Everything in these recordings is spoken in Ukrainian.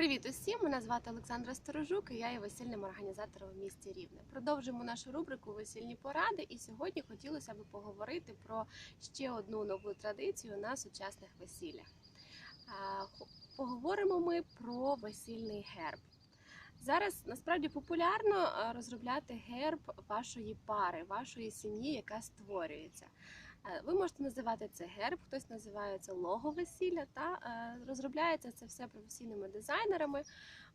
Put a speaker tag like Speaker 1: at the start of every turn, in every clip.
Speaker 1: Привіт усім! Мене звати Олександра Сторожук і я є весільним організатором в місті Рівне. Продовжуємо нашу рубрику Весільні поради. І сьогодні хотілося б поговорити про ще одну нову традицію на сучасних весіллях. Поговоримо ми про весільний герб. Зараз насправді популярно розробляти герб вашої пари, вашої сім'ї, яка створюється. Е, Ви можете називати це герб, хтось називає це лого весілля, та е, розробляється це все професійними дизайнерами.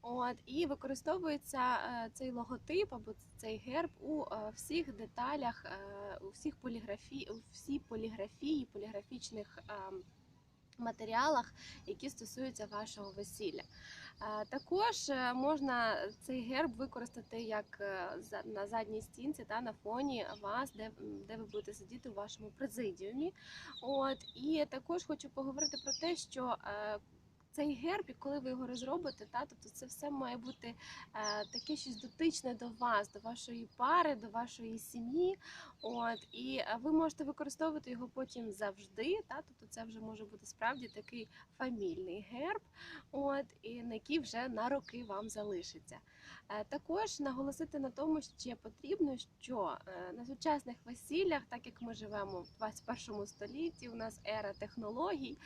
Speaker 1: От і використовується е, цей логотип або цей герб у всіх деталях, у всіх поліграфії, у всій поліграфії, поліграфічних. Матеріалах, які стосуються вашого весілля, Е, також е, можна цей герб використати як е, на задній стінці та на фоні вас, де, де ви будете сидіти у вашому президіумі. От і також хочу поговорити про те, що цей герб, і коли ви його розробите, та тобто це все має бути е, таке щось дотичне до вас, до вашої пари, до вашої сім'ї. От і е, ви можете використовувати його потім завжди. Та тобто це вже може бути справді такий фамільний герб, от і на який вже на роки вам залишиться. Е, Також наголосити на тому, що потрібно, що е, на сучасних весіллях, так як ми живемо в 21 столітті, у нас ера технологій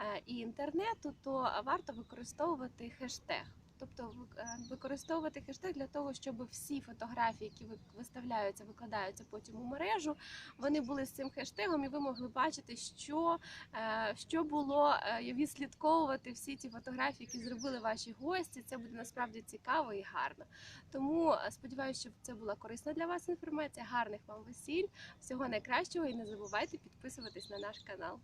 Speaker 1: е, і інтернету, то варто використовувати хештег. Тобто е, використовувати хештег для того, щоб всі фотографії, які виставляються, викладаються потім у мережу, вони були з цим хештегом, і ви могли бачити, що, е, що було, е, відслідковувати всі ті фотографії, які зробили ваші гості. Це буде насправді цікаво і гарно. Тому сподіваюся, що це була корисна для вас інформація. Гарних вам весіль, всього найкращого і не забувайте підписуватись на наш канал.